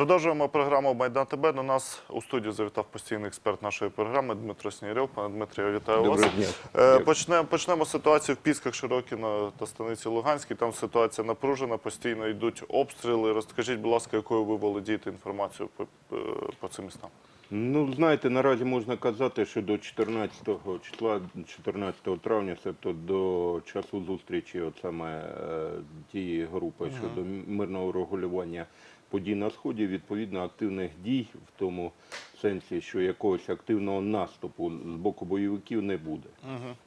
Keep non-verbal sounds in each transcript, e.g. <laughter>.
Продовжуємо програму Майдан ТБ. До нас у студію завітав постійний експерт нашої програми Дмитро Снігирьов. Пане Дмитрі, вітаю Доброго вас. дня. Е, Почнемо, почнемо ситуацію в Пісках Широкіно та станиці Луганській. Там ситуація напружена, постійно йдуть обстріли. Розкажіть, будь ласка, якою ви володієте інформацією по, е, по цим містам? Ну, знаєте, наразі можна казати, що до 14 числа, 14 травня, тобто до часу зустрічі, от саме е, тієї групи щодо мирного регулювання подій на сході, відповідно активних дій в тому сенсі, що якогось активного наступу з боку бойовиків не буде.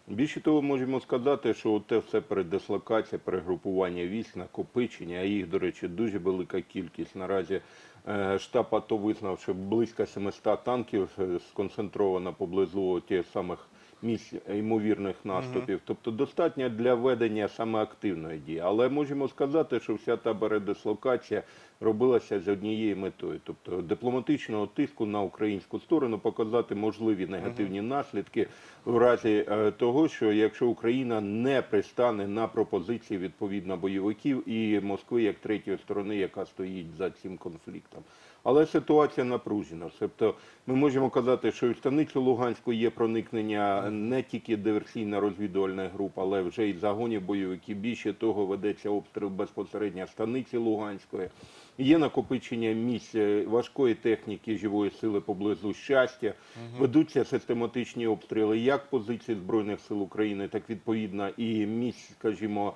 Більше того, можемо сказати, що те все передислокація, перегрупування військ, накопичення, а їх, до речі, дуже велика кількість. Наразі е, штаб АТО визнав, що близько 700 танків е, сконцентровано поблизу тих самих місць ймовірних наступів. Тобто достатньо для ведення саме активної дії. Але можемо сказати, що вся та передислокація робилася з однією метою, тобто дипломатичного тиску на українську сторону, показати можливі негативні наслідки в разі е, того, що якщо Україна не пристане на пропозиції відповідно бойовиків і Москви як третьої сторони, яка стоїть за цим конфліктом. Але ситуація напружена. Тобто ми можемо казати, що в станицю Луганську є проникнення не тільки диверсійно-розвідувальних груп, але вже й загонів бойовиків. Більше того, ведеться обстріл безпосередньо станиці Луганської. Є накопичення місць е, важкої техніки живої сили поблизу щастя. Ведуться систематичні обстріли як позицій Збройних сил України, так відповідно і місць, скажімо,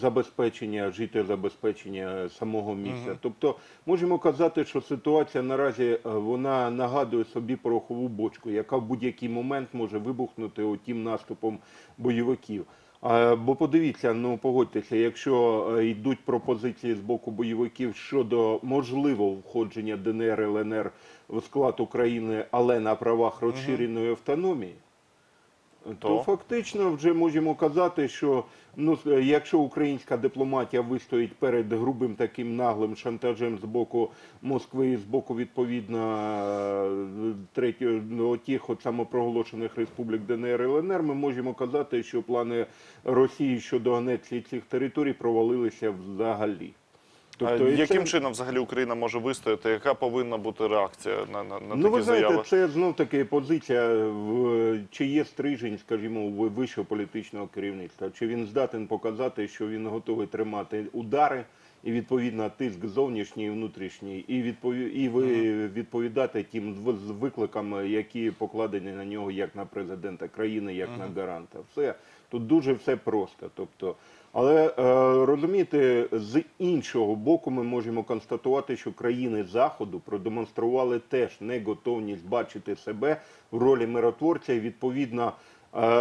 забезпечення, життєзабезпечення самого місця. Тобто можемо казати, що ситуація наразі е, вона нагадує собі порохову бочку, яка в будь-який момент може вибухнути отім наступом бойовиків. А, Бо подивіться, ну погодьтеся, якщо е, йдуть пропозиції з боку бойовиків щодо можливого входження ДНР ЛНР в склад України, але на правах розширеної автономії, то, То? фактично вже можемо казати, що ну якщо українська дипломатія вистоїть перед грубим таким наглим шантажем з боку Москви, і з боку відповідно е, третього ну, тих от самопроголошених республік ДНР і ЛНР, ми можемо казати, що плани Росії щодо анексії цих територій провалилися взагалі. А яким це- чином взагалі Україна може вистояти? Яка повинна бути реакція на, на, на ну, такі ви знаєте, заяви? це знов таки позиція, в, чи є стрижень, скажімо, вищого політичного керівництва, чи він здатен показати, що він готовий тримати удари і відповідно тиск зовнішній і внутрішній, і відпові... і ви відповідати тим викликам, які покладені на нього як на президента країни, як на гаранта. Все тут дуже все просто. Тобто, але е, розумієте, з іншого боку, ми можемо констатувати, що країни Заходу продемонстрували теж неготовність бачити себе в ролі миротворця, і відповідно.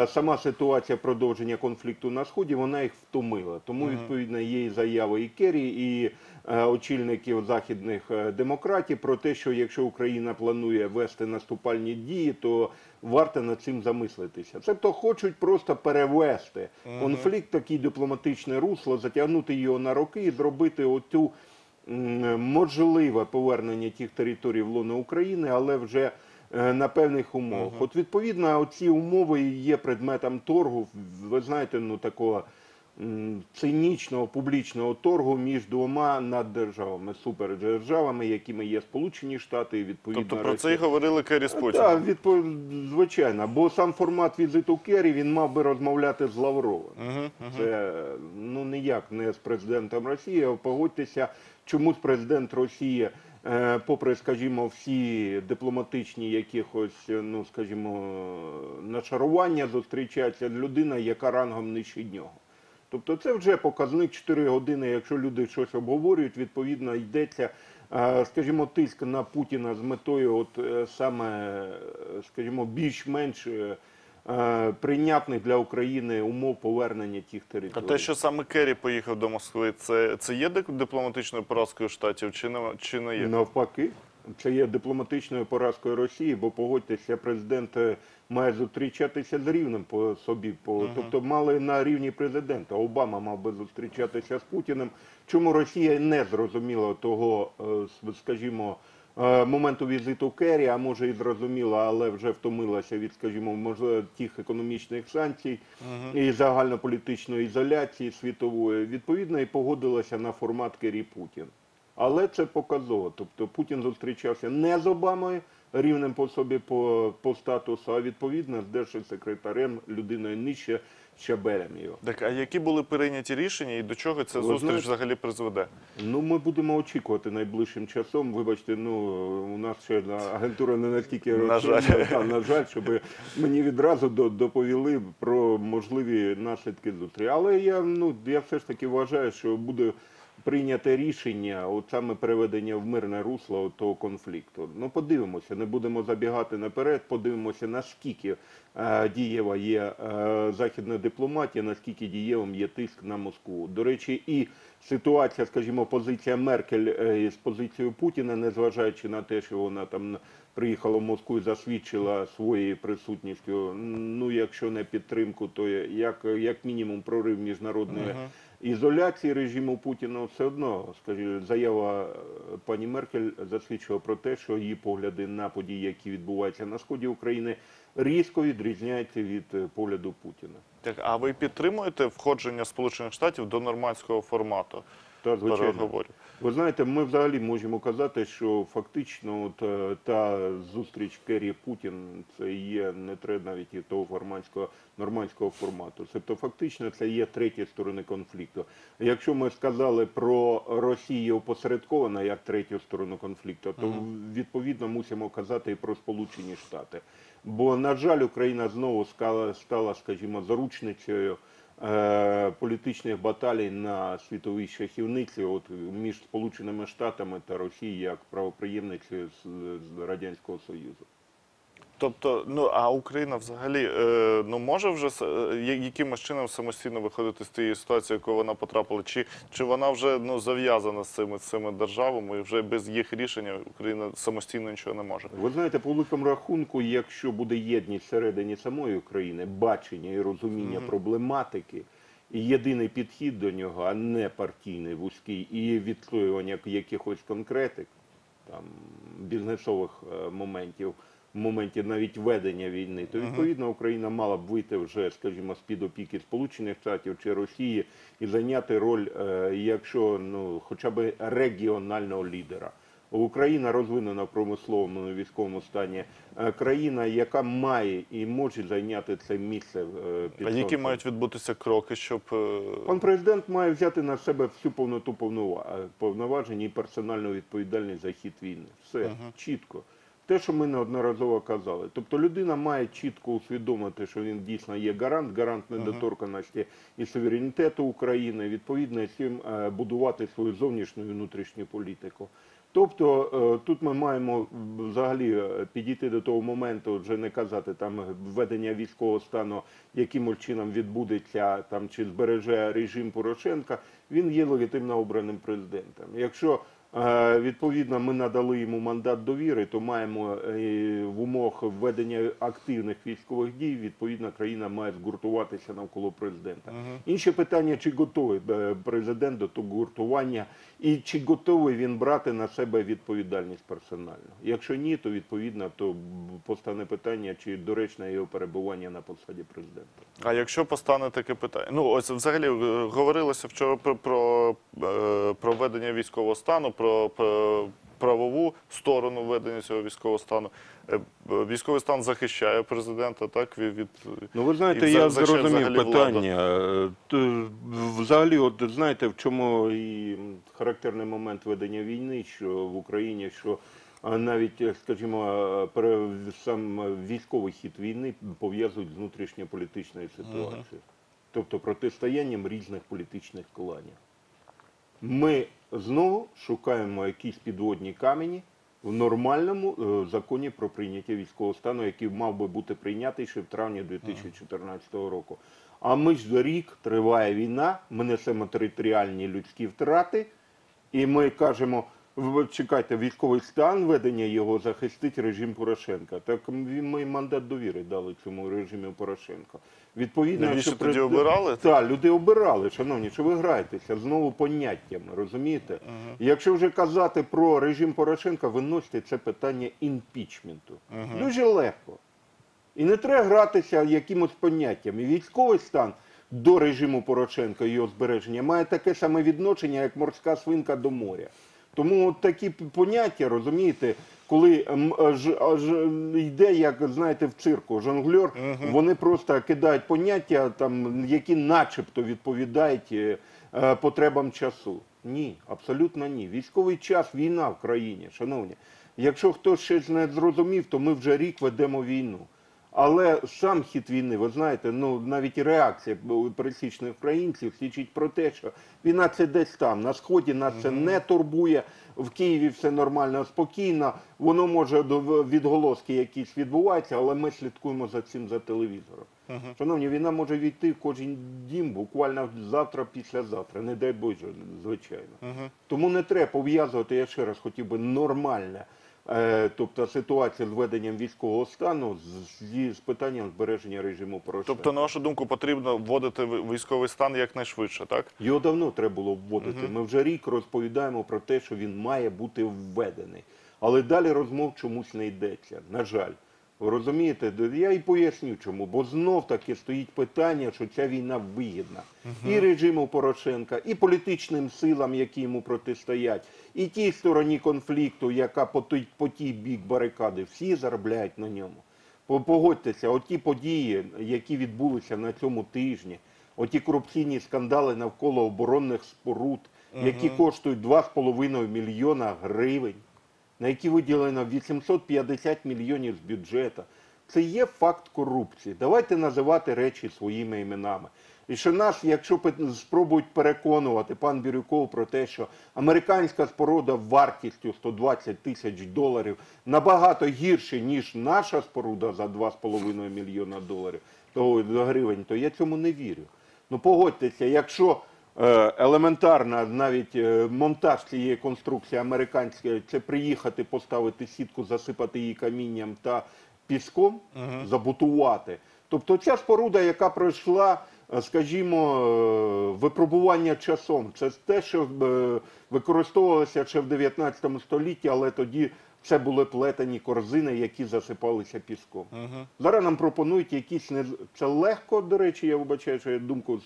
Сама ситуація продовження конфлікту на сході вона їх втомила. Тому відповідно є і заяви і Керрі, і е, очільників західних е, демократів про те, що якщо Україна планує вести наступальні дії, то варто над цим замислитися. Тобто хочуть просто перевести конфлікт, такий дипломатичне русло, затягнути його на роки і зробити оту м, можливе повернення тих територій в лоно України, але вже на певних умовах. От відповідно, ці умови і є предметом торгу. Ви знаєте, ну такого цинічного публічного торгу між двома наддержавами, супердержавами, якими є Сполучені Штати і відповідно Тобто про це і говорили Керрі з Путіним. Так, відпо... звичайно, бо сам формат візиту Керрі він мав би розмовляти з Лавровим. Це ну ніяк не з президентом Росії. Погодьтеся, чомусь президент Росії, е, попри, скажімо, всі дипломатичні якихось, е, ну скажімо, нашарування, зустрічається з людиною, яка рангом нижче нього. Тобто це вже показник 4 години, якщо люди щось обговорюють, відповідно йдеться, е, скажімо, тиск на Путіна з метою, от е, саме, е, скажімо, більш-менш е, е, прийнятних для України умов повернення тих територій. А те, що саме Керрі поїхав до Москви, це, це є дипломатичною поразкою штатів чи не, чи не є? Навпаки, це є дипломатичною поразкою Росії, бо погодьтеся, президент е, має зустрічатися з рівнем по собі. По, Тобто мали на рівні президента. Обама мав би зустрічатися з Путіним. Чому Росія не зрозуміла того, е, скажімо, е, моменту візиту Керрі, а може і зрозуміла, але вже втомилася від, скажімо, можливо, тих економічних санкцій і загальнополітичної ізоляції світової. Відповідно, і погодилася на формат Керрі Путін. Але це показово. Тобто Путін зустрічався не з Обамою, рівнем по собі по, по статусу, а відповідно з держсекретарем, людиною нижче щабелем його. Так, а які були прийняті рішення і до чого ця Ви зустріч знаєте- взагалі призведе? Ну, ми будемо очікувати найближчим часом. Вибачте, ну у нас ще агентура не настільки На жаль. та, на жаль, щоб мені відразу доповіли про можливі наслідки зустрічі. Але я ну я все ж таки вважаю, що буде прийняте рішення, от саме переведення в мирне русло того конфлікту. Ну подивимося, не будемо забігати наперед. Подивимося, наскільки е, дієва є е, західна дипломатія, наскільки дієвим є тиск на Москву. До речі, і ситуація, скажімо, позиція Меркель е, з позицією Путіна, незважаючи на те, що вона там приїхала в Москву і засвідчила своєю присутністю. Ну, якщо не підтримку, то як, як мінімум прорив міжнародної ізоляції режиму Путіна, все одно, скажімо, заява е, пані Меркель засвідчила про те, що її погляди на події, які відбуваються на сході України, різко відрізняються від е, погляду Путіна. Так, а ви підтримуєте входження Сполучених Штатів до нормандського формату Та, звичайно. переговорів? Ви знаєте, ми взагалі можемо казати, що фактично от, е, та зустріч Керрі Путін це є не треба навіть і того формальського нормандського формату. Тобто, фактично, це є треті сторони конфлікту. Якщо ми сказали про Росію опосередковано як третю сторону конфлікту, то відповідно мусимо казати і про Сполучені Штати. Бо, на жаль, Україна знову стала, скажімо, заручницею політичних баталій на світовій шахівниці от, між Сполученими Штатами та Росією як правоприємниці з Радянського Союзу. Тобто, ну а Україна взагалі е, ну може вже е, якимось чином самостійно виходити з тієї ситуації, в яку вона потрапила, чи, чи вона вже ну зав'язана з цими, з цими державами, і вже без їх рішення Україна самостійно нічого не може. Ви знаєте, по великому рахунку, якщо буде єдність всередині самої України, бачення і розуміння проблематики, і єдиний підхід до нього, а не партійний вузький, і відстоювання якихось конкретик, там бізнесових е, моментів, в моменті навіть ведення війни, то відповідно Україна мала б вийти вже, скажімо, з під опіки Сполучених Штатів чи Росії і зайняти роль, е, якщо ну хоча б регіонального лідера. Україна розвинена в промисловому військовому стані е, країна, яка має і може зайняти це місце. е, під А які мають відбутися кроки, щоб Пан президент має взяти на себе всю повноту повнова- повноважень і персональну відповідальність за хід війни. Все чітко. Те, що ми неодноразово казали. Тобто людина має чітко усвідомити, що він дійсно є гарант, гарант недоторканості і суверенітету України, відповідно цим е, будувати свою зовнішню і внутрішню політику. Тобто е, тут ми маємо взагалі е, підійти до того моменту, вже не казати там введення військового стану, яким чином відбудеться там чи збереже режим Порошенка. Він є легітимно обраним президентом. Якщо відповідно ми надали йому мандат довіри, то маємо е, в умовах введення активних військових дій. Відповідно, країна має згуртуватися навколо президента. Інше питання: чи готовий е, президент до того гуртування, і чи готовий він брати на себе відповідальність персонально? Якщо ні, то відповідно то постане питання, чи доречне його перебування на посаді президента. А якщо постане таке питання, ну ось взагалі е, говорилося вчора про, про е, проведення військового стану, про, про правову сторону введення цього військового стану. Е, Військовий стан захищає президента, так від, від Ну, ви знаєте, і я за зрозумів взагалі питання. Е, Взагалі, от знаєте, в чому і характерний момент ведення війни, що в Україні, що навіть, е, скажімо, сам військовий хід війни пов'язують з внутрішньополітичною ситуацією, тобто протистоянням різних політичних кланів. Ми знову шукаємо якісь підводні камені в нормальному е, законі про прийняття військового стану, який мав би бути прийнятий ще в травні 2014 року. А ми ж за рік триває війна, ми несемо територіальні людські втрати, і ми кажемо. «Ви Чекайте, військовий стан ведення його захистить режим Порошенка. Так ми мандат довіри дали цьому режиму Порошенка. Відповідно, Навіщо тоді обирали? Так, люди обирали, шановні, що ви граєтеся знову поняттями, розумієте? Якщо вже казати про режим Порошенка, виносите це питання імпічменту. Дуже легко. І не треба гратися якимось поняттями. Військовий стан до режиму Порошенка і його збереження має таке саме відношення, як морська свинка до моря. Тому такі поняття, розумієте, коли аж йде, як знаєте, в цирку жонглер, вони просто кидають поняття, там, які начебто відповідають е, е, потребам часу. Ні, абсолютно ні. Військовий час, війна в країні, шановні. Якщо хтось щось не зрозумів, то ми вже рік ведемо війну. Але сам хід війни, ви знаєте, ну навіть і реакція пересічних українців свідчить про те, що війна це десь там. На сході нас це не турбує. В Києві все нормально, спокійно. Воно може відголоски якісь відбуваються, але ми слідкуємо за цим за телевізором. Шановні, війна може війти в кожен дім буквально завтра, післязавтра. Не дай Боже, звичайно. Тому не треба пов'язувати, я ще раз хотів би нормальне. Е, тобто ситуація з введенням військового стану з, зі- з питанням збереження режиму Порошенка. Тобто, на вашу думку, потрібно вводити військовий стан якнайшвидше, так? Його давно треба було вводити. Ми вже рік розповідаємо про те, що він має бути введений. Але далі розмов чомусь не йдеться. На жаль. Розумієте, я і поясню чому. Бо знов таки стоїть питання, що ця війна вигідна. І режиму Порошенка, і політичним силам, які йому протистоять, і тій стороні конфлікту, яка по той по тій бік барикади, всі заробляють на ньому. По- Погодьтеся, оті події, які відбулися на цьому тижні, оті корупційні скандали навколо оборонних споруд, які коштують 2,5 мільйона гривень, на які виділено 850 мільйонів з бюджету. Це є факт корупції. Давайте називати речі своїми іменами. І що нас, якщо спробують переконувати пан Бірюков про те, що американська споруда вартістю 120 тисяч доларів набагато гірше, ніж наша споруда за 2,5 мільйона доларів то, гривень, то я цьому не вірю. Ну погодьтеся, якщо елементарна навіть е, монтаж цієї конструкції американської це приїхати, поставити сітку, засипати її камінням та піском, забутувати. Тобто ця споруда, яка пройшла, е, скажімо, е, випробування часом, це те, що е, використовувалося ще в 19 столітті, але тоді це були плетені корзини, які засипалися піском. Зараз нам пропонують якісь не це легко, до речі, я вибачаю, що я думку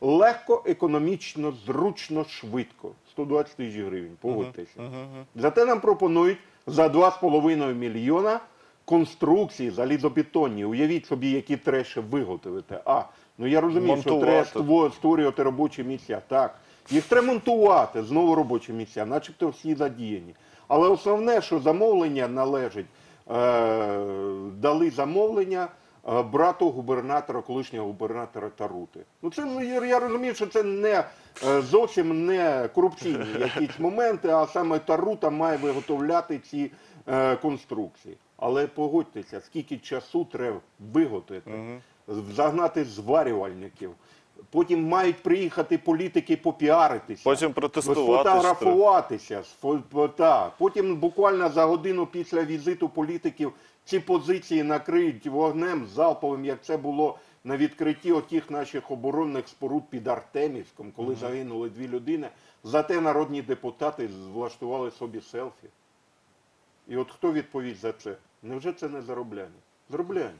легко, економічно, зручно, швидко. 120 тисяч гривень, погодьтеся. Зате нам пропонують за 2,5 мільйона конструкції залізобетонні. Уявіть собі, які ще виготовити. А, ну я розумію, що Монтувати. треба ство- створювати робочі місця. Так. Їх треба монтувати, знову робочі місця, начебто всі задіяні. Але основне, що замовлення належить, е, дали замовлення е, брату губернатора, колишнього губернатора Тарути. Ну це ну, я, розумію, що це не е, зовсім не корупційні <laughs> якісь моменти, а саме Тарута має виготовляти ці конструкції. Але погодьтеся, скільки часу треба виготовити, загнати зварювальників. Потім мають приїхати політики попіаритися. Потім протестувати Сфотографуватися. та. Потім буквально за годину після візиту політиків ці позиції накриють вогнем залповим, як це було на відкритті отих наших оборонних споруд під Артемівськом, коли загинули дві людини. Зате народні депутати влаштували собі селфі. І от хто відповість за це? Невже це не заробляння? Заробляння.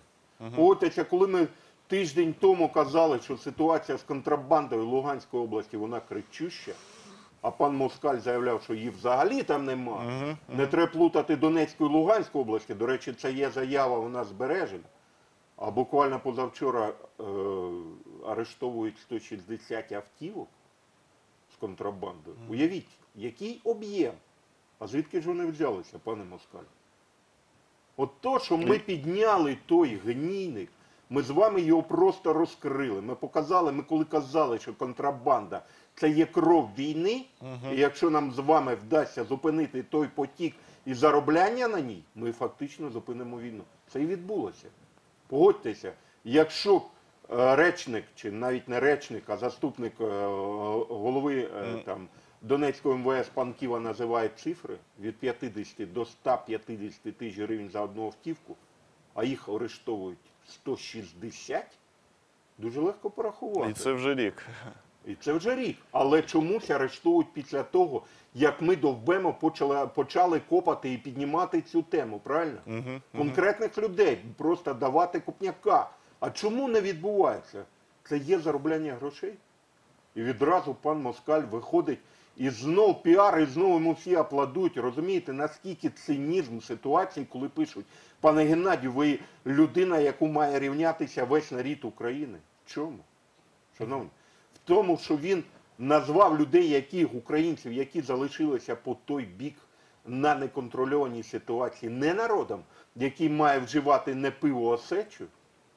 Погодьтеся, коли ми тиждень тому казали, що ситуація з контрабандою в Луганській області вона кричуща, а пан Москаль заявляв, що її взагалі там немає. Не треба плутати Донецьку і Луганську області. До речі, це є заява, вона збережена. А буквально позавчора е, арештовують 160 автівок з контрабандою. Уявіть, який об'єм. А звідки ж вони взялися, пане Москаль? От то, що ми підняли той гнійник, ми з вами його просто розкрили. Ми показали, ми коли казали, що контрабанда це є кров війни, і якщо нам з вами вдасться зупинити той потік і заробляння на ній, ми фактично зупинимо війну. Це і відбулося. Погодьтеся, якщо е, речник, чи навіть не речник, а заступник е, голови е, там, Донецького МВС пан Ківа називає цифри від 50 до 150 тисяч гривень за одну автівку, а їх арештовують 160, дуже легко порахувати. І це вже рік. І це вже рік. Але чомусь арештують після того, як ми довбемо почали, почали копати і піднімати цю тему, правильно? Конкретних людей просто давати копняка. А чому не відбувається? Це є заробляння грошей. І відразу пан Москаль виходить І знов піар, і знову йому всі аплодують. Розумієте, наскільки цинізм ситуації, коли пишуть, пане Геннадію, ви людина, яку має рівнятися весь нарід України. Чому? Шановні, в тому, що він назвав людей, яких українців, які залишилися по той бік на неконтрольованій ситуації, не народом, який має вживати не пиво, а сечу.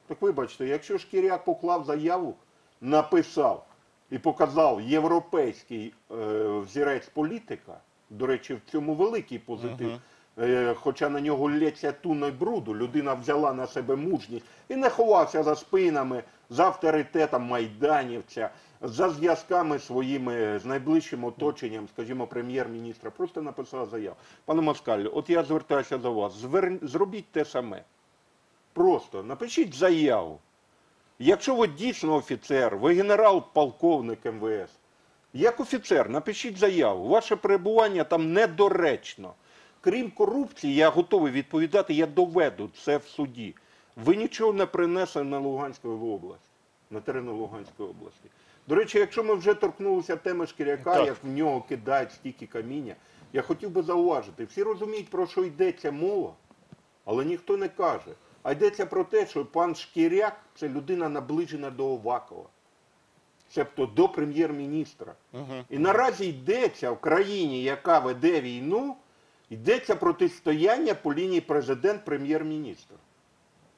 Так вибачте, якщо Шкіряк поклав заяву, написав і показав європейський е, взірець політика, до речі, в цьому великий позитив. Е, Хоча на нього лється туно й бруду, людина взяла на себе мужність і не ховався за спинами, за авторитетом майданівця, за зв'язками своїми з найближчим оточенням, скажімо, прем'єр-міністра. Просто написав заяву. Пане Москалю, от я звертаюся до вас. Звер... Зробіть те саме. Просто напишіть заяву. Якщо ви дійсно офіцер, ви генерал-полковник МВС, як офіцер, напишіть заяву. Ваше перебування там недоречно. Крім корупції, я готовий відповідати, я доведу це в суді. Ви нічого не принесли на Луганську область, на терени Луганської області. До речі, якщо ми вже торкнулися теми Шкіряка, Так. як в нього кидають стільки каміння, я хотів би зауважити, всі розуміють, про що йдеться мова, але ніхто не каже. А йдеться про те, що пан Шкіряк це людина наближена до Овакова, тобто до прем'єр-міністра. І наразі йдеться в країні, яка веде війну, йдеться протистояння по лінії президент-прем'єр-міністр.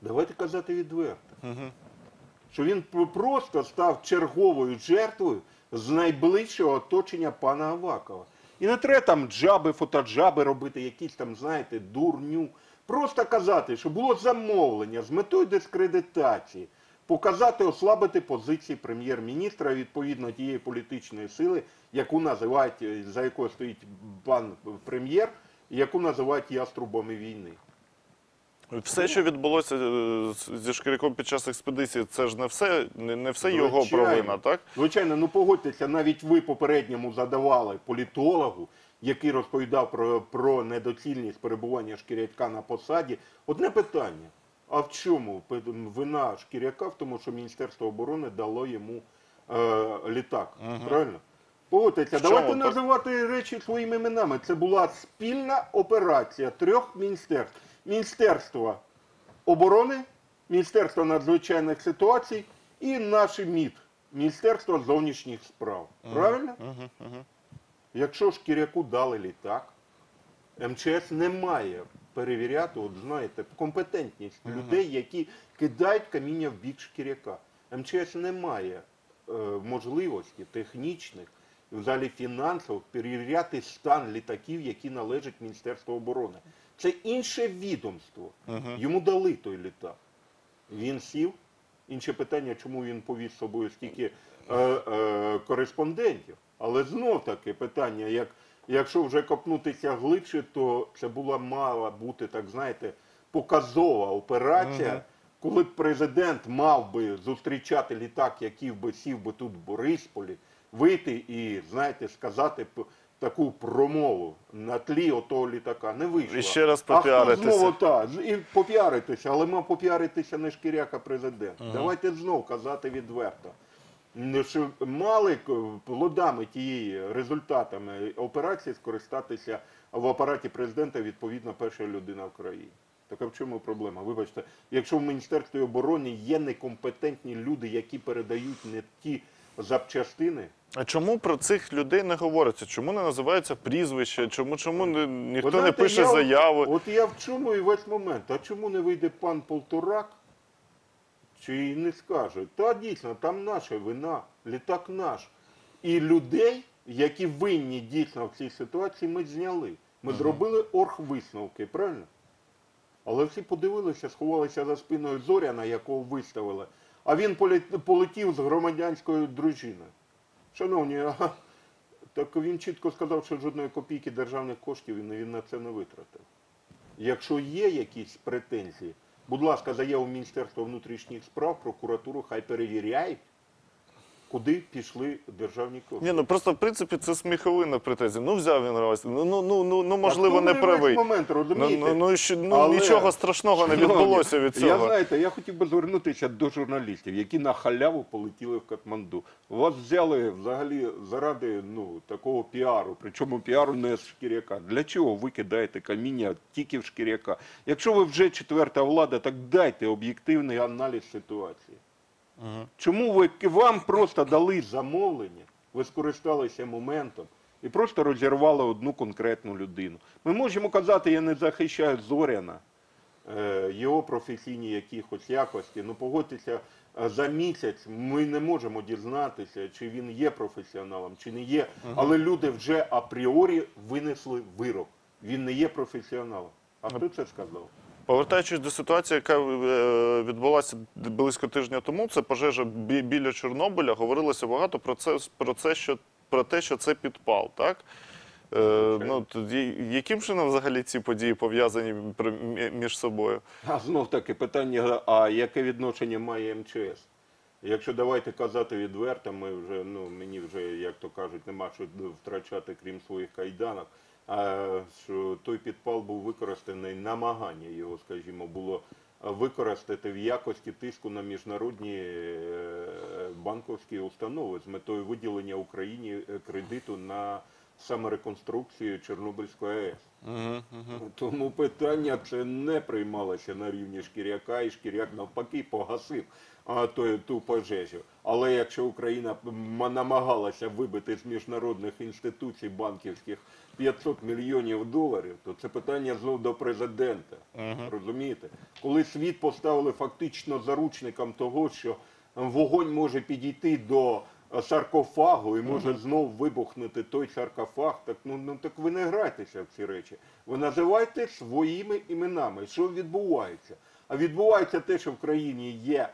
Давайте казати відверто. Що він просто став черговою жертвою з найближчого оточення пана Авакова. І не треба там джаби, фотоджаби робити, якісь там, знаєте, дурню. Просто казати, що було замовлення з метою дискредитації, показати, ослабити позиції прем'єр-міністра відповідно тієї політичної сили, яку називають, за якою стоїть пан прем'єр, яку називають яструбами війни. Все, що відбулося е, зі Шкіряком під час експедиції, це ж не все, не, не все його провина, так? Звичайно, ну погодьтеся, навіть ви попередньому задавали політологу, який розповідав про, про недоцільність перебування шкірячка на посаді. Одне питання: а в чому вина шкіряка в тому, що Міністерство оборони дало йому е, літак? Правильно? Погодьтеся, давайте чому? називати речі своїми іменами. Це була спільна операція трьох міністерств. Міністерства оборони, Міністерства надзвичайних ситуацій і наше МІД, Міністерство зовнішніх справ. Правильно? Якщо шкіряку дали літак, МЧС не має перевіряти, от знаєте, компетентність людей, які кидають каміння в бік шкіряка. МЧС не має е, можливості технічних, взагалі фінансових, перевіряти стан літаків, які належать Міністерству оборони. Це інше відомство. Йому дали той літак. Він сів. Інше питання, чому він повіз з собою стільки е, е, кореспондентів. Але знов таки питання, як, якщо вже копнутися глибше, то це була мала бути, так знаєте, показова операція, коли б президент мав би зустрічати літак, який би сів би тут в Борисполі, вийти і, знаєте, сказати п- таку промову на тлі отого літака. Не вийшло. І ще раз А хто попіаритися. знову так, і попіаритися, але мав попіаритися не шкіряка президент. Давайте знов казати відверто. Ну, Що мали плодами тієї результатами операції скористатися в апараті президента відповідно перша людина в країні. Так а в чому проблема? Вибачте, якщо в Міністерстві оборони є некомпетентні люди, які передають не ті запчастини, А чому про цих людей не говориться? Чому не називаються прізвища? Чому, чому не, ніхто знаєте, не пише я- заяви? От я в чому і весь момент. А чому не вийде пан Полторак? Чи не скаже? Та дійсно, там наша вина, літак наш. І людей, які винні дійсно в цій ситуації, ми зняли. Ми зробили оргвисновки, правильно? Але всі подивилися, сховалися за спиною Зоряна, якого виставили. А він полетів з громадянською дружиною. Шановні, а так він чітко сказав, що жодної копійки державних коштів він на це не витратив. Якщо є якісь претензії, будь ласка, заяву Міністерства внутрішніх справ, прокуратуру, хай перевіряють, куди пішли державні кошти. Ні, ну просто в принципі це сміховина претензія. Ну взяв він раз. Ну ну ну ну, ну можливо, не ну, правий. момент, Ну, розумієте? ну, ну, і що- ну Але- нічого страшного не Шановні, відбулося від Я цього. знаєте, я хотів би звернутися до журналістів, які на халяву полетіли в Катманду. Вас взяли взагалі заради ну такого піару, причому піару не з шкіряка. Для чого ви кидаєте каміння тільки в шкіряка? Якщо ви вже четверта влада, так дайте об'єктивний аналіз ситуації. Чому ви вам просто дали замовлення, ви скористалися моментом і просто розірвали одну конкретну людину? Ми можемо казати, я не захищаю Зоряна, е, його професійні якихось якості. Ну погодьтеся, е, за місяць ми не можемо дізнатися, чи він є професіоналом, чи не є. Але люди вже апріорі винесли вирок. Він не є професіоналом. А хто це сказав? Повертаючись до ситуації, яка е, відбулася близько тижня тому, це пожежа бі- біля Чорнобиля. Говорилося багато про це, про це, що про те, що це підпал, так? Е, ну, тоді, яким чином взагалі ці події пов'язані між собою? А знов таки питання: а яке відношення має МЧС? Якщо давайте казати відверто, ми вже ну мені вже як то кажуть, нема що втрачати крім своїх кайданок. А що той підпал був використаний, намагання його, скажімо, було використати в якості тиску на міжнародні е, банковські установи з метою виділення Україні е, кредиту на саме реконструкцію Чорнобильської АЕС. Тому питання це не приймалося на рівні шкіряка, і шкіряк навпаки погасив а, ту, ту пожежу. Але якщо Україна намагалася вибити з міжнародних інституцій банківських 500 мільйонів доларів, то це питання знов до президента. Розумієте? Коли світ поставили фактично заручником того, що вогонь може підійти до е, саркофагу і може знов вибухнути той саркофаг, так ну, ну так ви не грайтеся в ці речі. Ви називайте своїми іменами, що відбувається. А відбувається те, що в країні є,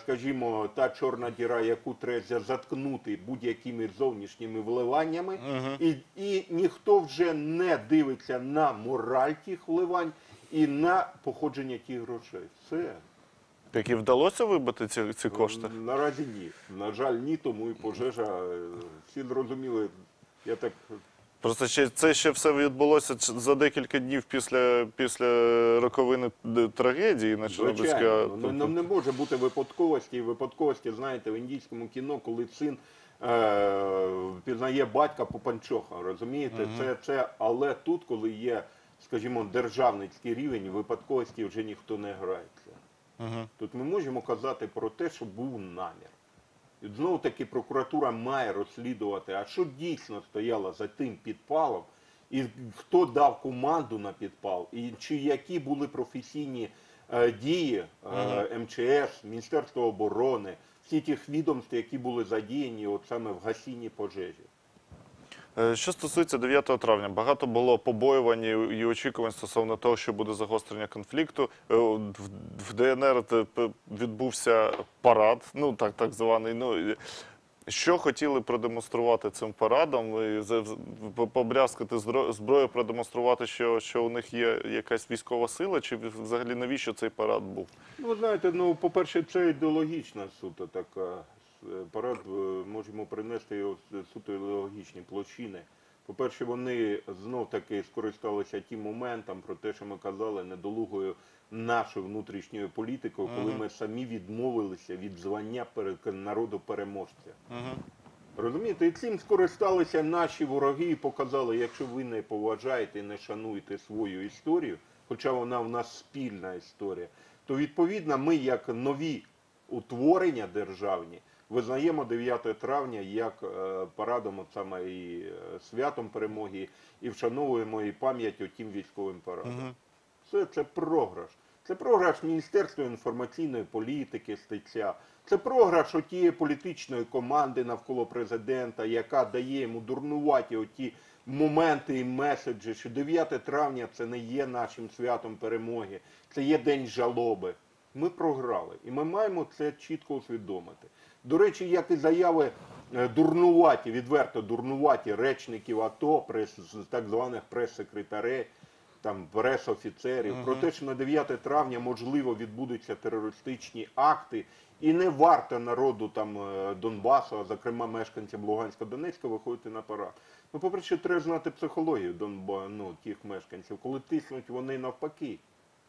скажімо, та чорна діра, яку треба заткнути будь-якими зовнішніми вливаннями, і, і ніхто вже не дивиться на мораль тих вливань і на походження тих грошей. Все. Так і вдалося вибити ці, ці кошти? Наразі ні. На жаль, ні, тому і пожежа. е, Всі зрозуміли. Я так Просто ще це ще все відбулося за декілька днів після, після роковини трагедії на Чорнобильській. звичайно. Ну, Нам не може бути випадковості. І Випадковості, знаєте, в індійському кіно, коли син е, пізнає батька по панчохам, розумієте? Це, це, але тут, коли є, скажімо, державницький рівень, випадковості вже ніхто не грається. Тут ми можемо казати про те, що був намір. І знову таки прокуратура має розслідувати, а що дійсно стояло за тим підпалом, і хто дав команду на підпал, і чи які були професійні е, дії е, МЧС, Міністерства оборони, всі тих відомств, які були задіяні от саме в гасінні пожежі. Е, Що стосується 9 травня, багато було побоювань і очікувань стосовно того, що буде загострення конфлікту. Е, В ДНР відбувся парад, ну так, так званий. Ну, що хотіли продемонструвати цим парадом? І Побрязкати зброю, продемонструвати, що, що у них є якась військова сила, чи взагалі навіщо цей парад був? Ну, знаєте, ну, по-перше, це ідеологічна суто така. Е, Парад е, можемо принести його суто ідеологічні площини. По-перше, вони знов таки скористалися тим моментом про те, що ми казали, недолугою нашою внутрішньою політикою, коли ми самі відмовилися від звання народу переможця. Розумієте, і цим скористалися наші вороги і показали, якщо ви не поважаєте і не шануєте свою історію, хоча вона в нас спільна історія, то відповідно ми, як нові утворення державні, визнаємо 9 травня як е, парадом, от саме і е, святом перемоги, і вшановуємо і пам'ять отім військовим парадом. Все це програш. Це програш Міністерства інформаційної політики стеця. Це програш отієї політичної команди навколо президента, яка дає йому дурнуваті оті моменти і меседжі, що 9 травня це не є нашим святом перемоги, це є день жалоби. Ми програли, і ми маємо це чітко усвідомити. До речі, як і заяви е, дурнуваті, відверто дурнуваті речників АТО, прес, так званих прес-секретарей, там пресофіцерів про те, що на 9 травня можливо відбудуться терористичні акти, і не варто народу там е, Донбасу, а зокрема мешканцям Луганська Донецька, виходити на парад. Ну, по-перше, треба знати психологію Донба, ну, тих мешканців. Коли тиснуть, вони навпаки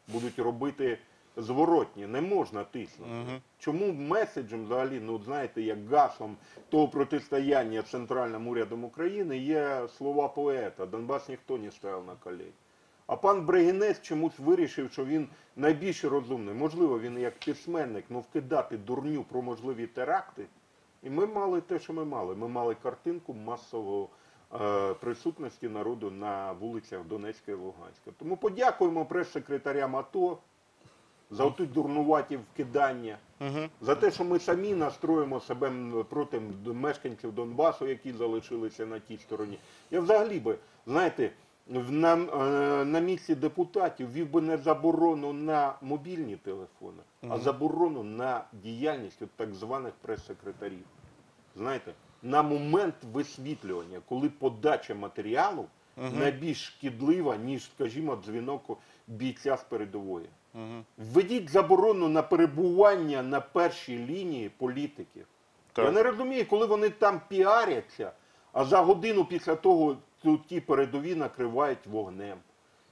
будуть робити зворотні. Не можна тиснути. Чому меседжем взагалі, ну знаєте, як гаслом того протистояння центральним урядом України є слова поета Донбас ніхто не ставив на колені. А пан Бригінець чомусь вирішив, що він найбільш розумний. Можливо, він як письменник, ну вкидати дурню про можливі теракти. І ми мали те, що ми мали. Ми мали картинку масового е, присутності народу на вулицях Донецька і Луганська. Тому подякуємо прес-секретарям АТО за оту дурнуваті вкидання, за те, що ми самі настроїмо себе проти мешканців Донбасу, які залишилися на тій стороні. Я взагалі би, знаєте, на, е, на місці депутатів вів би не заборону на мобільні телефони, а заборону на діяльність от так званих прес-секретарів. Знаєте, на момент висвітлювання, коли подача матеріалу найбільш шкідлива, ніж, скажімо, дзвінок бійця з передової. Введіть заборону на перебування на першій лінії політиків. Так. Я не розумію, коли вони там піаряться, а за годину після того тут ті передові накривають вогнем.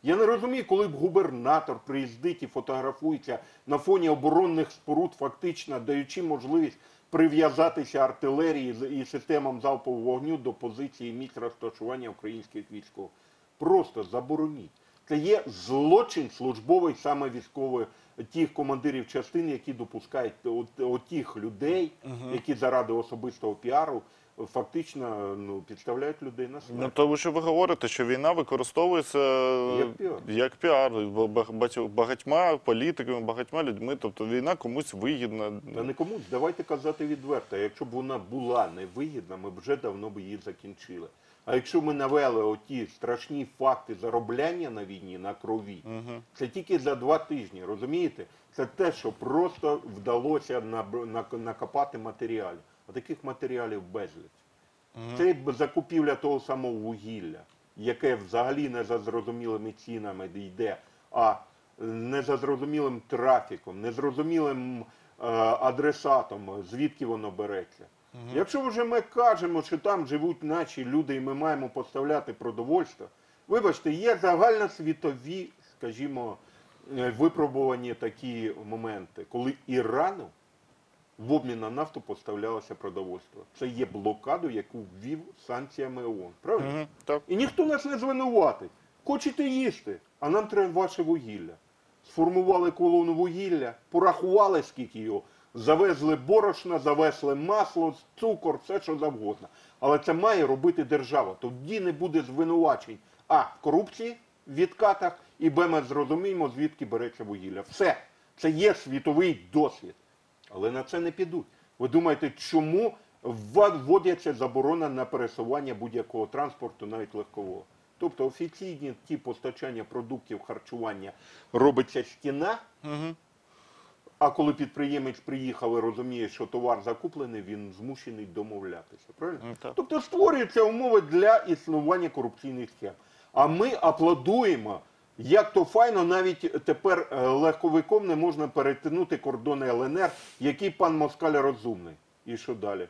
Я не розумію, коли б губернатор приїздить і фотографується на фоні оборонних споруд, фактично даючи можливість прив'язатися артилерії і системам залпового вогню до позиції місць розташування українських військових. Просто забороніть. Це є злочин службовий саме військовий тих командирів частин, які допускають от, от тих людей, які заради особистого піару фактично ну, підставляють людей на смерть. Ну, тому що ви говорите, що війна використовується Як піар. як піар ба- ба- багатьма політиками, багатьма людьми. Тобто війна комусь вигідна. Та не комусь, давайте казати відверто. Якщо б вона була невигідна, ми б вже давно б її закінчили. А якщо ми навели оті страшні факти заробляння на війні, на крові, це тільки за два тижні, розумієте? Це те, що просто вдалося накопати матеріалів. А таких матеріалів безліч. Це закупівля того самого вугілля, яке взагалі не за зрозумілими цінами йде, а не за зрозумілим трафіком, незрозумілим е, адресатом, звідки воно береться. Якщо вже ми кажемо, що там живуть наші люди, і ми маємо поставляти продовольство, вибачте, є загальносвітові, скажімо, е, випробувані такі моменти, коли Ірану в обмін на нафту поставлялося продовольство. Це є блокаду, яку ввів санкціями ООН. Правильно? Мгм, так. І ніхто нас не звинуватить. Хочете їсти, а нам треба ваше вугілля. Сформували колону вугілля, порахували, скільки його, завезли борошна, завезли масло, цукор, все що завгодно. Але це має робити держава. Тоді не буде звинувачень. А в корупції, в відкатах, і Б, ми зрозуміємо, звідки береться вугілля. Все. Це є світовий досвід. Але на це не підуть. Ви думаєте, чому вводиться заборона на пересування будь-якого транспорту, навіть легкового? Тобто офіційні ті постачання продуктів харчування робиться стіна, а коли підприємець приїхав і розуміє, що товар закуплений, він змушений домовлятися. Правильно? Так. Тобто створюються умови для існування корупційних схем. А ми аплодуємо. Як то файно, навіть тепер е, легковиком не можна перетинути кордони ЛНР, який пан Москаль розумний. І що далі?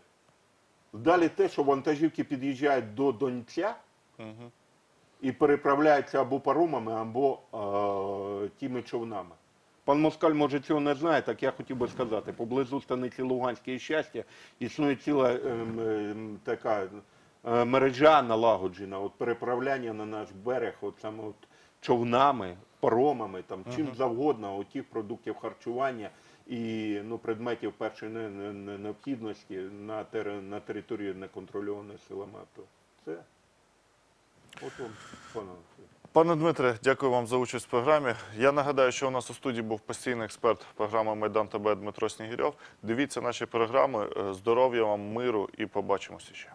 Далі те, що вантажівки під'їжджають до Донця і переправляються або паромами, або е, тими човнами. Пан Москаль, може, цього не знає, так я хотів би сказати. Поблизу станиці Луганське і щастя існує ціла ем, ем, така е, мережа налагоджена, от переправляння на наш берег, от саме от човнами, паромами, там, чим завгодно, от тих продуктів харчування і ну, предметів першої не- не- не- необхідності на, тери- на території неконтрольованої силами АТО. Це от вам, пане Пане Дмитре, дякую вам за участь в програмі. Я нагадаю, що у нас у студії був постійний експерт програми Майдан ТБ Дмитро Снігирьов. Дивіться наші програми. Е, Здоров'я вам, миру і побачимося ще.